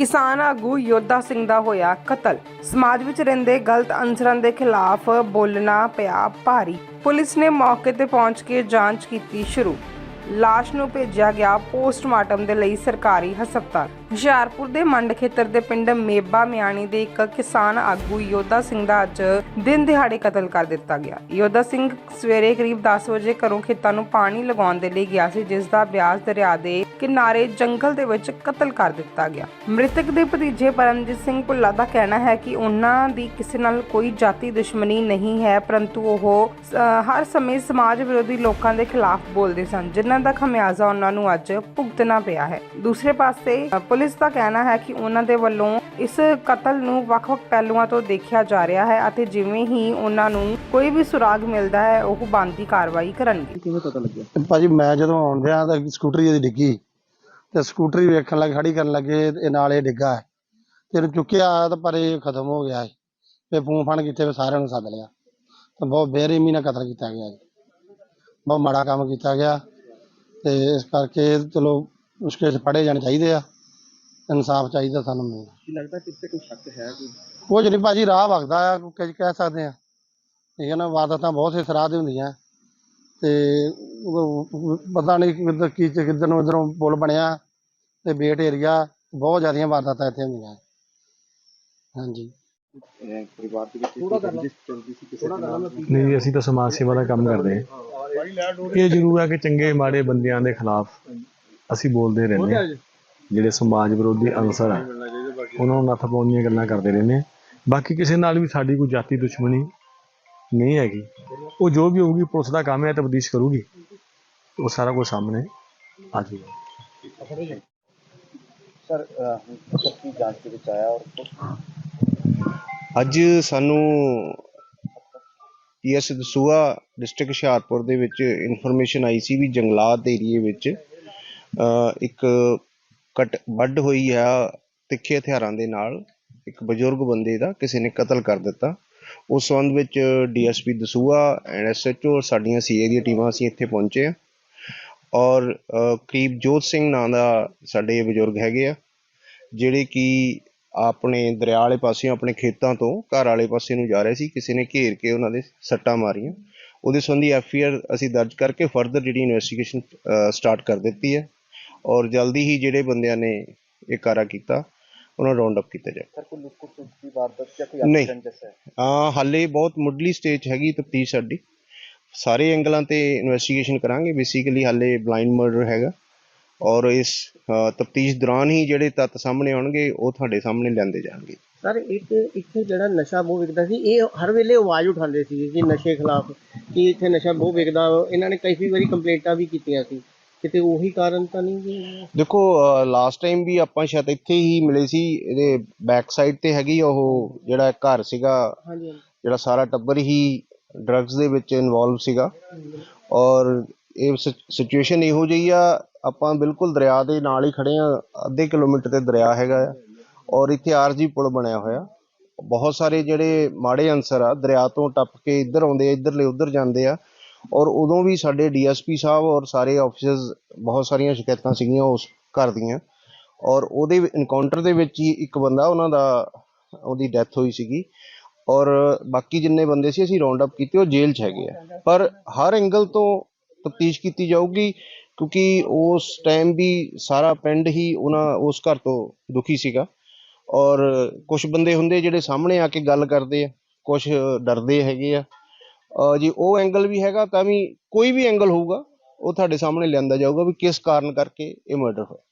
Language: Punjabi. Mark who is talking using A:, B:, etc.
A: ਕਿਸਾਨ ਆਗੂ ਯੋਧਾ ਸਿੰਘ ਦਾ ਹੋਇਆ ਕਤਲ। ਸਮਾਜ ਵਿੱਚ ਰਹਿੰਦੇ ਗਲਤ ਅਨਸਰਾਂ ਦੇ ਖਿਲਾਫ ਬੋਲਣਾ ਪਿਆ ਭਾਰੀ। ਪੁਲਿਸ ਨੇ ਮੌਕੇ ਤੇ ਪਹੁੰਚ ਕੇ ਜਾਂਚ ਕੀਤੀ ਸ਼ੁਰੂ। ਲਾਸ਼ ਨੂੰ ਭੇਜਿਆ ਗਿਆ ਪੋਸਟਮਾਰਟਮ ਦੇ ਲਈ ਸਰਕਾਰੀ ਹਸਪਤਾਲ। ਹੁਸ਼ਿਆਰਪੁਰ ਦੇ ਮੰਡ ਖੇਤਰ ਦੇ ਪਿੰਡ ਮੇਬਾ ਮਿਆਣੀ ਦੇ ਇੱਕ ਕਿਸਾਨ ਆਗੂ ਯੋਧਾ ਸਿੰਘ ਦਾ ਅੱਜ ਦਿਨ ਦਿਹਾੜੇ ਕਤਲ ਕਰ ਦਿੱਤਾ ਗਿਆ। ਯੋਧਾ ਸਿੰਘ ਸਵੇਰੇ ਕਰੀਬ 10 ਵਜੇ ਘਰੋਂ ਖੇਤਾਂ ਨੂੰ ਪਾਣੀ ਲਗਾਉਣ ਦੇ ਲਈ ਗਿਆ ਸੀ, ਜਿਸ ਦਾ ਬਿਆਸ ਦਰਿਆ ਦੇ ਕਿਨਾਰੇ ਜੰਗਲ ਦੇ ਵਿੱਚ ਕਤਲ ਕਰ ਦਿੱਤਾ ਗਿਆ। ਮ੍ਰਿਤਕ ਦੇ ਭਤੀਜੇ ਪਰਮਜੀਤ ਸਿੰਘ ਭੁੱਲਾ ਦਾ ਕਹਿਣਾ ਹੈ ਕਿ ਉਹਨਾਂ ਦੀ ਕਿਸੇ ਨਾਲ ਕੋਈ ਜਾਤੀ ਦੁਸ਼ਮਣੀ ਨਹੀਂ ਹੈ ਪਰੰਤੂ ਉਹ ਹਰ ਸਮੇਂ ਸਮਾਜ ਵਿਰੋਧੀ ਲੋਕਾਂ ਦੇ ਖਿਲਾਫ ਬੋਲਦੇ ਸਨ ਜਿਨ੍ਹਾਂ ਦਾ ਖਮਿਆਜ਼ਾ ਉਹਨਾਂ ਨੂੰ ਅੱਜ ਭੁਗਤਣਾ ਪਿਆ ਹੈ। ਦੂਸਰੇ ਪਾਸੇ ਪੁਲਿਸ ਦਾ ਕਹਿਣਾ ਹੈ ਕਿ ਉਹਨਾਂ ਦੇ ਵੱਲੋਂ ਇਸ ਕਤਲ ਨੂੰ ਵੱਖ-ਵੱਖ ਪਹਿਲੂਆਂ ਤੋਂ ਦੇਖਿਆ ਜਾ ਰਿਹਾ ਹੈ ਅਤੇ ਜਿਵੇਂ ਹੀ ਉਹਨਾਂ ਨੂੰ ਕੋਈ ਵੀ ਸੁਰਾਗ ਮਿਲਦਾ ਹੈ ਉਹ ਬਣਦੀ ਕਾਰਵਾਈ ਕਰਨਗੇ।
B: ਕਿਵੇਂ ਪਤਾ ਲੱਗਿਆ?
C: ਭਾਜੀ ਮੈਂ ਜਦੋਂ ਆਉਣ ਡਿਆ ਤਾਂ ਸਕੂਟਰੀ ਇਹਦੀ ਡਿੱਗੀ। ਤੇ ਸਕੂਟਰੀ ਵੇਖਣ ਲੱਗ ਖੜੀ ਕਰਨ ਲੱਗੇ ਤੇ ਇਹ ਨਾਲ ਇਹ ਡਿੱਗਾ ਹੈ। ਤੇ ਇਹਨੂੰ ਚੁੱਕਿਆ ਤਾਂ ਪਰ ਇਹ ਖਤਮ ਹੋ ਗਿਆ ਹੈ। ਤੇ ਫੋਨ ਫਾਨ ਕੀਤੇ ਵੀ ਸਾਰਿਆਂ ਨੂੰ ਸੱਦ ਲਿਆ। ਤੇ ਬਹੁਤ ਬੇਰਹਿਮੀ ਨਾਲ ਕਤਲ ਕੀਤਾ ਗਿਆ ਜੀ। ਬਹੁਤ ਮਾੜਾ ਕੰਮ ਕੀਤਾ ਗਿਆ। ਤੇ ਇਸ ਕਰਕੇ ਚਲੋ ਮੁਸ਼ਕਿਲ ਫੜੇ ਜਾਣੇ ਚਾਹੀਦੇ ਆ। ਇਨਸਾਫ ਚਾਹੀਦਾ ਸਾਨੂੰ ਮਿਲਣਾ।
B: ਕੀ ਲੱਗਦਾ ਕਿ ਇੱਥੇ ਕੋਈ ਸ਼ੱਕ ਹੈ ਕੋਈ?
C: ਕੁਝ ਨਹੀਂ ਭਾਜੀ ਰਾਹ ਵਗਦਾ ਆ ਕੁਝ ਕਹਿ ਸਕਦੇ ਆ। ਠੀਕ ਹੈ ਨਾ ਵਾਰਦਾਤਾਂ ਬਹੁਤ ਸੇ ਸਰਾਹ ਦੇ ਹੁੰਦੀਆਂ। ਤੇ ਪਤਾ ਨਹੀਂ ਕਿੱਧਰ ਕੀ ਕਿੱਧਰ ਨੂੰ ਇਧਰੋਂ ਪੁਲ ਬਣਿਆ। ਤੇ ਬੇਟ ਏਰੀਆ ਬਹੁਤ ਜ਼ਿਆਦੀਆਂ ਵਾਰਦਾਤਾਂ ਇੱਥੇ ਹੁੰਦੀਆਂ। ਹਾਂਜੀ।
B: ਅਹ ਪਰਿਵਾਰ ਦੇ ਵਿੱਚ ਰੰਜਿਸ਼ ਚੱਲਦੀ ਸੀ ਕਿਸੇ ਦੇ ਨਾਲ
D: ਨਹੀਂ ਅਸੀਂ ਤਾਂ ਸਮਾਜ ਸੇਵਾ ਦਾ ਕੰਮ ਕਰਦੇ ਹਾਂ। ਇਹ ਜ਼ਰੂਰ ਹੈ ਕਿ ਚੰਗੇ ਮਾੜੇ ਬੰਦਿਆਂ ਦੇ ਖਿਲਾਫ ਅਸੀਂ ਬੋਲਦੇ ਰਹਿੰਦੇ ਹਾਂ। ਜਿਹੜੇ ਸਮਾਜ ਵਿਰੋਧੀ ਅਨਸਰ ਆ ਉਹਨਾਂ ਨੂੰ ਨੱਥ ਪਾਉਣ ਦੀਆਂ ਗੱਲਾਂ ਕਰਦੇ ਰਹਿੰਦੇ ਹਾਂ। ਬਾਕੀ ਕਿਸੇ ਨਾਲ ਵੀ ਸਾਡੀ ਕੋਈ ਜਾਤੀ ਦੁਸ਼ਮਣੀ ਨਹੀਂ ਹੈਗੀ। ਉਹ ਜੋ ਵੀ ਹੋਊਗੀ ਪੁਲਿਸ ਦਾ ਕੰਮ ਹੈ ਤਬਦੀਸ਼ ਕਰੂਗੀ। ਉਹ ਸਾਰਾ ਕੁਝ ਸਾਹਮਣੇ ਆ ਜਾਊਗਾ।
B: ਸਰ ਸੱਚੀ ਜਾਂਚ ਦੇ ਵਿੱਚ ਆਇਆ ਔਰ
E: ਅੱਜ ਸਾਨੂੰ ਪੀਐਸ ਦਸੂਆ ਡਿਸਟ੍ਰਿਕਟ ਹੁਸ਼ਿਆਰਪੁਰ ਦੇ ਵਿੱਚ ਇਨਫੋਰਮੇਸ਼ਨ ਆਈ ਸੀ ਵੀ ਜੰਗਲਾਤ ਏਰੀਏ ਵਿੱਚ ਇੱਕ ਕਟ ਵੱਢ ਹੋਈ ਆ ਤਿੱਖੇ ਹਥਿਆਰਾਂ ਦੇ ਨਾਲ, ਇੱਕ ਬਜ਼ੁਰਗ ਬੰਦੇ ਦਾ, ਕਿਸੇ ਨੇ ਕਤਲ ਕਰ ਦਿੱਤਾ। ਉਸ ਸੰਬੰਧ ਵਿੱਚ ਡੀਐਸਪੀ ਦਸੂਆ ਐਂਡ ਐਸਐਚਓ ਸਾਡੀਆਂ ਸੀਏ ਦੀਆਂ ਟੀਮਾਂ ਅਸੀਂ ਇੱਥੇ ਪਹੁੰਚੇ ਆ ਔਰ ਕਰੀਬ ਜੋਤ ਸਿੰਘ ਨਾਂ ਦਾ ਸਾਡੇ ਬਜ਼ੁਰਗ ਹੈਗੇ ਆ ਜਿਹੜੇ ਕਿ ਆਪਣੇ ਦਰਿਆ ਵਾਲੇ ਪਾਸਿਓਂ ਆਪਣੇ ਖੇਤਾਂ ਤੋਂ ਘਰ ਵਾਲੇ ਪਾਸੇ ਨੂੰ ਜਾ ਰਹੇ ਸੀ ਕਿਸੇ ਨੇ ਘੇਰ ਕੇ ਉਹਨਾਂ ਦੇ ਸੱਟਾਂ ਮਾਰੀਆਂ। ਉਹਦੇ ਸੰਬੰਧੀ ਐਫ ਆਈ ਆਰ ਅਸੀਂ ਦਰਜ ਕਰਕੇ ਫਰਦਰ ਜਿਹੜੀ ਇਨਵੈਸਟੀਗੇਸ਼ਨ ਸਟਾਰਟ ਕਰ ਦਿੱਤੀ ਹੈ ਔਰ ਜਲਦੀ ਹੀ ਜਿਹੜੇ ਬੰਦਿਆਂ ਨੇ ਇਹ ਕਾਰਾ ਕੀਤਾ ਉਹਨਾਂ ਰਾਉਂਡ ਅਪ ਕੀਤਾ ਜਾਏ
B: ਸਰ ਕੋਈ ਲੁੱਕ ਸੁੱਕ ਦੀ ਵਾਰਦਾਤ ਜਾਂ ਕੋਈ
E: ਨਹੀਂ।
B: ਰੰਜਿਸ਼ ਹੈ
E: ਹਾਲੇ ਬਹੁਤ ਮੁੱਢਲੀ ਸਟੇਜ ਹੈਗੀ ਤਫਤੀਸ਼ ਸਾਡੀ। ਸਾਰੇ ਐਂਗਲਾਂ ਤੇ ਇਨਵੈਸਟੀਗੇਸ਼ਨ ਕਰਾਂਗੇ ਬੇਸਿਕਲੀ ਹਾਲੇ ਬਲਾਈਂਡ ਮਰਡਰ ਹੈਗਾ। ਔਰ ਇਸ ਤਫਤੀਸ਼ ਦੌਰਾਨ ਹੀ ਜਿਹੜੇ ਤੱਤ ਸਾਹਮਣੇ ਆਉਣਗੇ ਉਹ ਤੁਹਾਡੇ ਸਾਹਮਣੇ ਲਿਆਂਦੇ ਜਾਣਗੇ।
F: ਸਰ ਇੱਕ ਇੱਥੇ ਜਿਹੜਾ ਨਸ਼ਾ ਬਹੁਤ ਵਿਕਦਾ ਸੀ ਇਹ ਹਰ ਵੇਲੇ ਆਵਾਜ਼ ਉਠਾਉਂਦੇ ਸੀ ਕਿ ਨਸ਼ੇ ਖਿਲਾਫ ਕਿ ਇੱਥੇ ਨਸ਼ਾ ਬਹੁਤ ਵਿਕਦਾ। ਇਹਨਾਂ ਨੇ ਕਈ ਵਾਰੀ ਕੰਪਲੇਂਟਾਂ ਵੀ ਕੀਤੀਆਂ ਸੀ। ਕਿਤੇ ਉਹੀ ਕਾਰਨ ਤਾਂ ਨਹੀਂ ਜੀ?
E: ਦੇਖੋ ਲਾਸਟ ਟਾਈਮ ਵੀ ਆਪਾਂ ਸ਼ਾਇਦ ਇੱਥੇ ਹੀ ਮਿਲੇ ਸੀ ਇਹਦੇ ਬੈਕ ਸਾਈਡ ਤੇ ਹੈਗੀ ਉਹ ਜਿਹੜਾ ਘਰ ਸੀਗਾ ਜਿਹੜਾ ਸਾਰਾ ਟੱਬਰ ਹੀ ਡਰੱਗਸ ਦੇ ਵਿੱਚ ਇਨਵੋਲਵ ਸੀਗਾ। ਔਰ ਇਹ ਸਿਚੁਏਸ਼ਨ ਇਹੋ ਜਿਹੀ ਆ, ਆਪਾਂ ਬਿਲਕੁਲ ਦਰਿਆ ਦੇ ਨਾਲ ਹੀ ਖੜੇ ਆ, ਅੱਧੇ ਕਿਲੋਮੀਟਰ ਤੇ ਦਰਿਆ ਹੈਗਾ ਆ, ਔਰ ਇੱਥੇ ਆਰਜੀ ਪੁਲ ਬਣਿਆ ਹੋਇਆ। ਬਹੁਤ ਸਾਰੇ ਜਿਹੜੇ ਮਾੜੇ ਅਨਸਰ ਆ, ਦਰਿਆ ਤੋਂ ਟੱਪ ਕੇ ਇੱਧਰ ਆਉਂਦੇ ਆ, ਇੱਧਰਲੇ ਉੱਧਰ ਜਾਂਦੇ ਆ, ਔਰ ਉਦੋਂ ਵੀ ਸਾਡੇ ਡੀਐਸਪੀ ਸਾਹਿਬ ਔਰ ਸਾਰੇ ਆਫੀਸਰਸ ਬਹੁਤ ਸਾਰੀਆਂ ਸ਼ਿਕਾਇਤਾਂ ਸੀਗੀਆਂ ਉਸ ਘਰ ਦੀਆਂ। ਔਰ ਉਹਦੇ ਇਨਕਾਊਂਟਰ ਦੇ ਵਿੱਚ ਹੀ ਇੱਕ ਬੰਦਾ, ਉਹਨਾਂ ਦਾ, ਉਹਦੀ ਡੈਥ ਹੋਈ ਸੀਗੀ। ਔਰ ਬਾਕੀ ਜਿੰਨੇ ਬੰਦੇ ਸੀ, ਅਸੀਂ ਰਾਉਂਡ ਅਪ ਕੀਤੇ, ਉਹ ਜੇਲ੍ਹ 'ਚ ਹੈਗੇ ਆ। ਪਰ ਹਰ ਐਂਗਲ ਤੋਂ ਤਫਤੀਸ਼ ਕੀਤੀ ਜਾਊਗੀ, ਕਿਉਂਕਿ ਉਸ ਟਾਈਮ ਵੀ ਸਾਰਾ ਪਿੰਡ ਹੀ ਉਹਨਾਂ, ਉਸ ਘਰ ਤੋਂ ਦੁਖੀ ਸੀਗਾ। ਔਰ ਕੁਝ ਬੰਦੇ ਹੁੰਦੇ ਜਿਹੜੇ ਸਾਹਮਣੇ ਆ ਕੇ ਗੱਲ ਕਰਦੇ ਆ ਕੁਝ ਡਰਦੇ ਹੈਗੇ ਆ। ਜੇ ਉਹ ਐਂਗਲ ਵੀ ਹੈਗਾ, ਤਾਂ ਵੀ ਕੋਈ ਵੀ ਐਂਗਲ ਹੋਊਗਾ, ਉਹ ਤੁਹਾਡੇ ਸਾਹਮਣੇ ਲਿਆਂਦਾ ਜਾਊਗਾ ਵੀ ਕਿਸ ਕਾਰਨ ਕਰਕੇ ਇਹ ਮਰਡਰ ਹੋਇਆ।